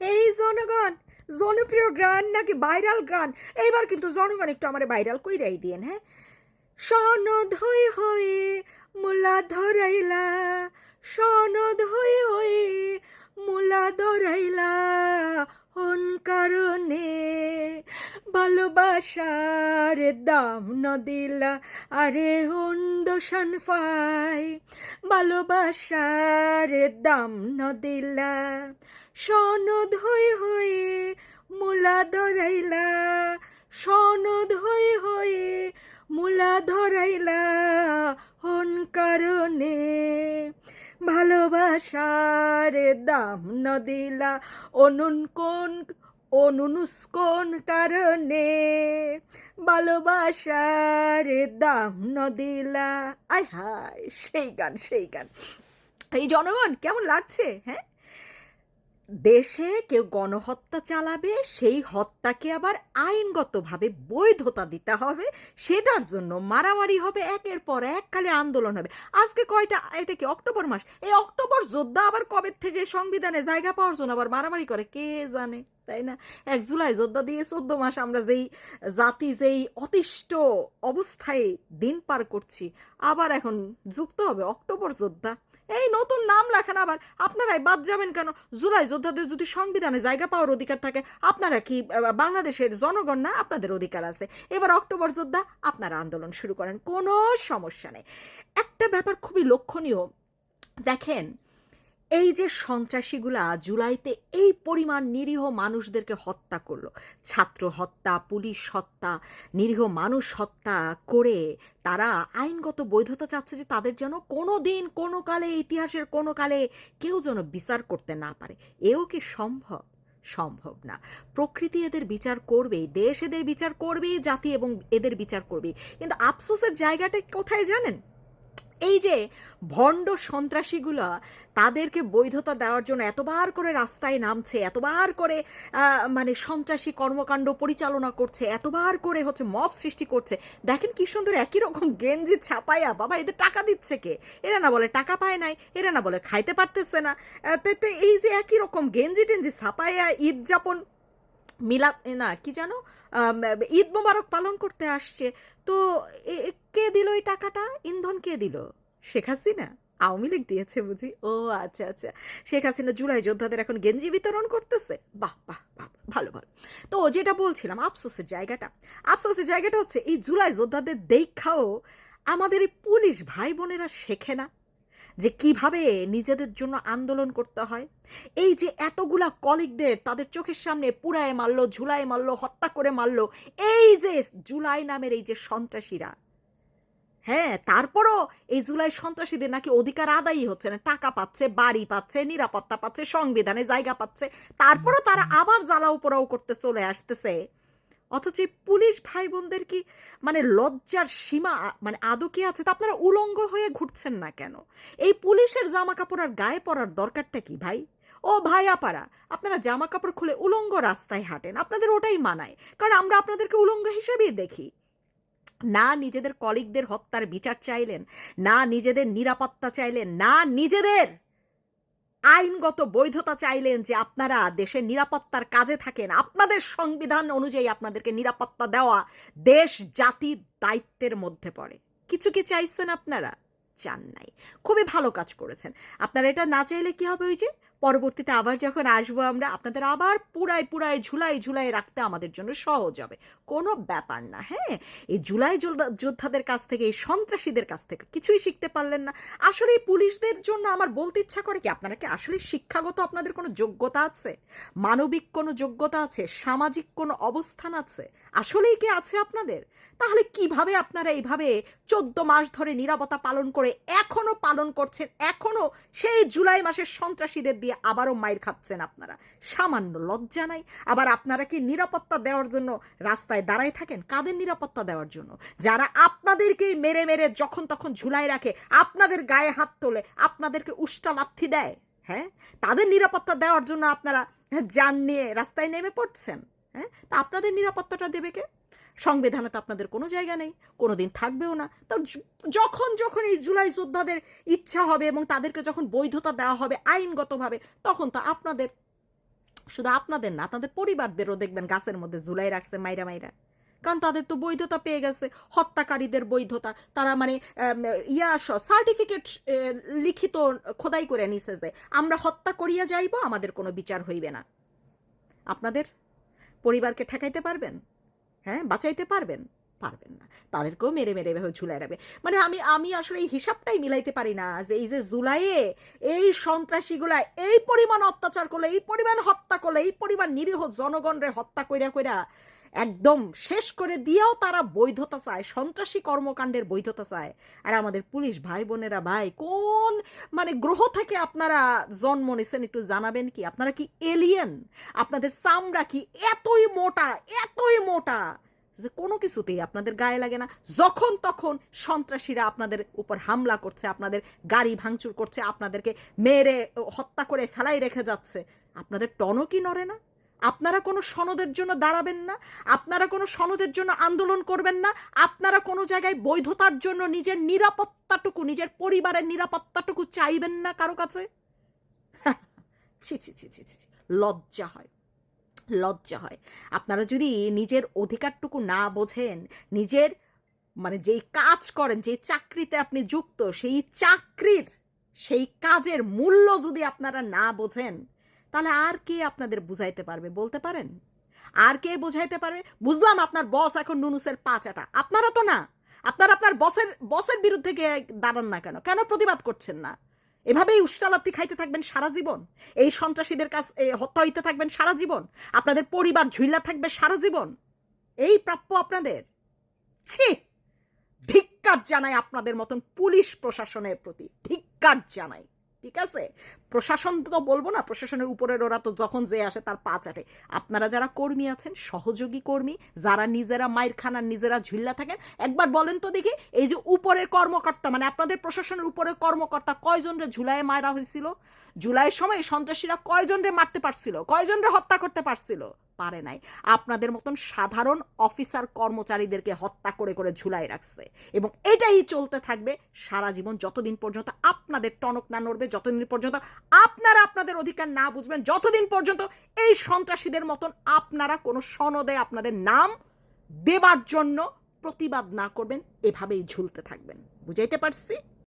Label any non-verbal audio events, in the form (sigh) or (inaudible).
এই জনগণ, জনপ্রিয় গান নাকি ভাইরাল গান? এইবার কিন্তু জনগণ একটু আমার ভাইরাল কইরাই দিয়েন হ্যাঁ? সনদ হয়ে হয়ে মুলা ধরাইলা, সনদ হয়ে হয়ে মুলা ধরাইলা ভালোবাসার দাম ন দিলা। আরে হন দোষণ ফাই, ভালোবাসার দাম ন দিলা। সনদ হয়ে হয়ে মুলা ধরাইলা, সনদ হয়ে হয়ে মুলা ধরাইলা। হন কারণে ভালোবাসার দাম ন দিলা। অনুন কোন অনুনুস কোন কারণে? ভালোবাসার দাম ন দিলা। আয় হায়, সেই গান সেই গান। এই জনগণ, কেমন লাগছে হ্যাঁ? দেশে কেউ গণহত্যা চালাবে, সেই হত্যাকে আবার আইনগতভাবে বৈধতা দিতে হবে, সেটার জন্য মারামারি হবে, একের পর এক কালে আন্দোলন হবে। আজকে কয়টা? এটা কি অক্টোবর মাস? এই অক্টোবর যোদ্ধা আবার কবে থেকে সংবিধানে জায়গা পাওয়ার জন্য আবার মারামারি করে? কে জানে, তাই না? এক জুলাই যোদ্ধা দিয়ে চোদ্দ মাস আমরা যেই জাতি, যেই অতিষ্ঠ অবস্থায় দিন পার করছি, আবার এখন যুক্ত হবে অক্টোবর যোদ্ধা। এই নতুন নাম লেখেন আবার। আপনারাই বাদ যাবেন কেন? জুলাই যোদ্ধাদের যদি সংবিধানে জায়গা পাওয়ার অধিকার থাকে, আপনারা কি বাংলাদেশের জনগণ না? আপনাদের অধিকার আছে। এবার অক্টোবর যোদ্ধা, আপনারা আন্দোলন শুরু করেন। কোনো সমস্যা নেই। একটা ব্যাপার খুবই লক্ষণীয়। দেখেন এই যে সন্ত্রাসীগুলা জুলাইতে এই পরিমাণ নিরীহ মানুষদেরকে হত্যা করল, ছাত্র হত্যা, পুলিশ হত্যা, নিরীহ মানুষ হত্যা করে তারা আইনগত বৈধতা চাচ্ছে যে তাদের যেন কোনো দিন কোনো কালে, ইতিহাসের কোনো কালে কেউ যেন বিচার করতে না পারে। এও কি সম্ভব? সম্ভব না। প্রকৃতি এদের বিচার করবেই, দেশ এদের বিচার করবেই, জাতি এবং এদের বিচার করবেই। কিন্তু আফসোসের জায়গাটা কোথায় জানেন? এই যে ভণ্ড সন্ত্রাসীগুলো তাদেরকে বৈধতা দেওয়ার জন্য এতবার করে রাস্তায় নামছে, এতবার করে মানে সন্ত্রাসী কর্মকাণ্ড পরিচালনা করছে, এতবার করে হচ্ছে মব সৃষ্টি করছে। দেখেন কি সুন্দর একই রকম গেঞ্জি ছাপাইয়া বাবা এদের টাকা দিচ্ছে কে? এরা না বলে টাকা পায় নাই, এরা না বলে খাইতে পারতেছে না। এই যে একই রকম গেঞ্জি টেঞ্জি ছাপাইয়া ঈদ যাপন মিলাদ না কি আম, ঈদ মোবারক পালন করতে আসছে। তো কে দিল এই টাকাটা? ইন্ধন কে দিল? শেখ হাসিনা। আওয়ামী লীগ দিয়েছে বুঝি? ও আচ্ছা আচ্ছা। শেখ হাসিনা জুলাই যোদ্ধাদের এখন গেঞ্জি বিতরণ করতেছে? বাহ বাহ বাহ ভালো ভালো। তো যেটা বলছিলাম আফসোসের জায়গাটা। আফসোসের জায়গাটা হচ্ছে এই জুলাই যোদ্ধাদের দেখাও আমাদের এই পুলিশ ভাই বোনেরা শেখে না। যে কীভাবে নিজেদের জন্য আন্দোলন করতে হয়। এই যে এতগুলা কলিগদের তাদের চোখের সামনে পুরায় মারল ঝুলাই মারলো, হত্যা করে মারলো, এই যে জুলাই নামের এই যে সন্ত্রাসীরা। হ্যাঁ তারপরও এই জুলাই সন্ত্রাসীদের নাকি অধিকার আদায়ই হচ্ছে না। টাকা পাচ্ছে, বাড়ি পাচ্ছে, নিরাপত্তা পাচ্ছে, সংবিধানে জায়গা পাচ্ছে। তারপরও তারা আবার জ্বালাও পোড়াও করতে চলে আসতেছে। অথচ পুলিশ ভাই বোনদের কি মানে লজ্জার সীমা মানে আদৌ কি আছে? তা আপনারা উলঙ্গ হয়ে ঘুরছেন না কেন? এই পুলিশের জামা কাপড় আর গায়ে পরার দরকারটা কি ভাই? ও ভাই আপারা আপনারা জামা কাপড় খুলে উলঙ্গ রাস্তায় হাঁটেন, আপনাদের ওটাই মানায়, কারণ আমরা আপনাদেরকে উলঙ্গ হিসেবেই দেখি। না নিজেদের কলিগদের হত্যার বিচার চাইলেন, না নিজেদের নিরাপত্তা চাইলেন, না নিজেদের আইনগত বৈধতা চাইলেন যে আপনারা দেশের নিরাপত্তার কাজে থাকেন। আপনাদের সংবিধান অনুযায়ী আপনাদেরকে নিরাপত্তা দেওয়া দেশ জাতির দায়িত্বের মধ্যে পড়ে। কিছু কি চাইছেন আপনারা? চান নাই। খুবই ভালো কাজ করেছেন। আপনারা এটা না চাইলে কি হবে ওই যে পরবর্তীতে আবার যখন আসব আমরা, আপনাদের আবার পুরাই পুরাই ঝুলাই ঝুলাই রাখতে আমাদের জন্য সহজ হবে। কোনো ব্যাপার না হ্যাঁ? এই জুলাই যোদ্ধা- যোদ্ধাদের কাছ থেকে, এই সন্ত্রাসীদের কাছ থেকে কিছুই শিখতে পারলেন না। আসলে এই পুলিশদের জন্য আমার বলতে ইচ্ছা করে কি, আপনারা কি আসলে শিক্ষাগত আপনাদের কোনো যোগ্যতা আছে? মানবিক কোনো যোগ্যতা আছে? সামাজিক কোনো অবস্থান আছে? আসলেই কি আছে আপনাদের? তাহলে কীভাবে আপনারা এইভাবে চোদ্দ মাস ধরে নিরাপত্তা পালন করে এখনও পালন করছেন? এখনও সেই জুলাই মাসের সন্ত্রাসীদের দিয়ে আবারও মায়ের খাচ্ছেন আপনারা। সামান্য লজ্জা নাই। আবার আপনারা কি নিরাপত্তা দেওয়ার জন্য রাস্তায় দাঁড়ায় থাকেন? কাদের নিরাপত্তা দেওয়ার জন্য? যারা আপনাদেরকেই মেরে মেরে যখন তখন ঝুলাই রাখে, আপনাদের গায়ে হাত তোলে, আপনাদেরকে উষ্টা লাথি দেয় হ্যাঁ? তাদের নিরাপত্তা দেওয়ার জন্য আপনারা যান নিয়ে রাস্তায় নেমে পড়ছেন। হ্যাঁ? তা আপনাদের নিরাপত্তাটা দেবে কে? সংবিধানে তো আপনাদের কোনো জায়গা নেই, কোনোদিন থাকবেও না। তো যখন যখন এই জুলাই যোদ্ধাদের ইচ্ছা হবে এবং তাদেরকে যখন বৈধতা দেওয়া হবে আইনগতভাবে, তখন তো আপনাদের, শুধু আপনাদের না, আপনাদের পরিবারদেরও দেখবেন গাছের মধ্যে জুলাই রাখছে মাইরা মাইরা। কারণ তাদের তো বৈধতা পেয়ে গেছে, হত্যাকারীদের বৈধতা। তারা মানে ইয়া সার্টিফিকেট লিখিত খোদাই করে নিছে যে, আমরা হত্যা করিয়া যাইব, আমাদের কোনো বিচার হইবে না। আপনাদের? পরিবারকে ঠেকাইতে পারবেন? হ্যাঁ বাঁচাইতে পারবেন? পারবেন না। তাদেরকেও মেরে মেরে এভাবে ঝুলাই রাখবে। মানে আমি আমি আসলে এই হিসাবটাই মিলাইতে পারি না যে এই যে জুলাইয়ে এই সন্ত্রাসীগুলা এই পরিমাণ অত্যাচার করলে, এই পরিমাণ হত্যা করলে, এই পরিমাণ নিরীহ জনগণরে হত্যা কইরা কইরা একদম শেষ করে দিয়েও তারা বৈধতা চায়, সন্ত্রাসী কর্মকাণ্ডের বৈধতা চায়। আর আমাদের পুলিশ ভাই বোনেরা, ভাই, কোন মানে গ্রহ থেকে আপনারা জন্ম নিছেন একটু জানাবেন কি? আপনারা কি এলিয়েন আপনাদের চামড়া কি এতই মোটা এতই মোটা যে কোনো কিছুতেই আপনাদের গায়ে লাগে না। যখন তখন সন্ত্রাসীরা আপনাদের উপর হামলা করছে, আপনাদের গাড়ি ভাঙচুর করছে, আপনাদেরকে মেরে, হত্যা করে ফেলাই রেখে যাচ্ছে। আপনাদের টনকই নড়ে না? আপনারা কোনো সনদের জন্য দাঁড়াবেন না, আপনারা কোনো সনদের জন্য আন্দোলন করবেন না, আপনারা কোনো জায়গায় বৈধতার জন্য নিজের নিরাপত্তাটুকু, নিজের পরিবারের নিরাপত্তাটুকু চাইবেন না কারও কাছে (laughs) ছি ছি ছি ছি। লজ্জা হয় লজ্জা হয় আপনারা যদি নিজের অধিকারটুকু না বোঝেন, নিজের মানে যেই কাজ করেন যে চাকরিতে আপনি যুক্ত, সেই চাকরির, সেই কাজের মূল্য যদি আপনারা না বোঝেন তাহলে আর কে আপনাদের বুঝাইতে পারবে? বলতে পারেন? আর কে বুঝাইতে পারবে? বুঝলাম আপনার বস এখন নুনুসের পাচাটা আপনারা তো না। আপনারা আপনার বসের বসের বিরুদ্ধে গিয়ে দাঁড়ান না কেন? কেন প্রতিবাদ করছেন না? এভাবেই উষ্টালাত্তি খাইতে থাকবেন সারা জীবন? এই সন্ত্রাসীদের কাছ হত্যা হইতে থাকবেন সারা জীবন? আপনাদের পরিবার ঝুইলা থাকবে সারা জীবন? এই প্রাপ্য আপনাদের? ছি! ধিক্কার জানাই আপনাদের মতন পুলিশ প্রশাসনের প্রতি। ধিক্কার জানাই। ঠিক আছে? প্রশাসন তো বলব না, প্রশাসনের উপরের ওরা তো যখন যে আসে তার পা চাটে। আপনারা যারা কর্মী আছেন, সহযোগী কর্মী, যারা নিজেরা মায়ের খানার নিজেরা ঝুল্লা থাকেন, একবার বলেন তো দেখি, এই যে উপরের কর্মকর্তা মানে আপনাদের প্রশাসনের উপরের কর্মকর্তা কয়জনরে ঝুলাইয়ে মায়েরা হয়েছিল জুলাইয়ের সময় সন্ত্রাসীরা কয়জন রে মারতে পারছিল? কয়জন রে হত্যা করতে পারছিল? পারে নাই। আপনাদের মতন সাধারণ অফিসার কর্মচারীদেরকে হত্যা করে করে ঝুলাই রাখছে। এবং এটাই চলতে থাকবে সারা জীবন, যতদিন পর্যন্ত আপনাদের টনক না নড়বে, যতদিন পর্যন্ত আপনারা আপনাদের অধিকার না বুঝবেন, যতদিন পর্যন্ত এই সন্ত্রাসীদের মতন আপনারা কোনো সনদে আপনাদের নাম দেবার জন্য প্রতিবাদ না করবেন, এভাবেই ঝুলতে থাকবেন। বুঝাইতে পারছি?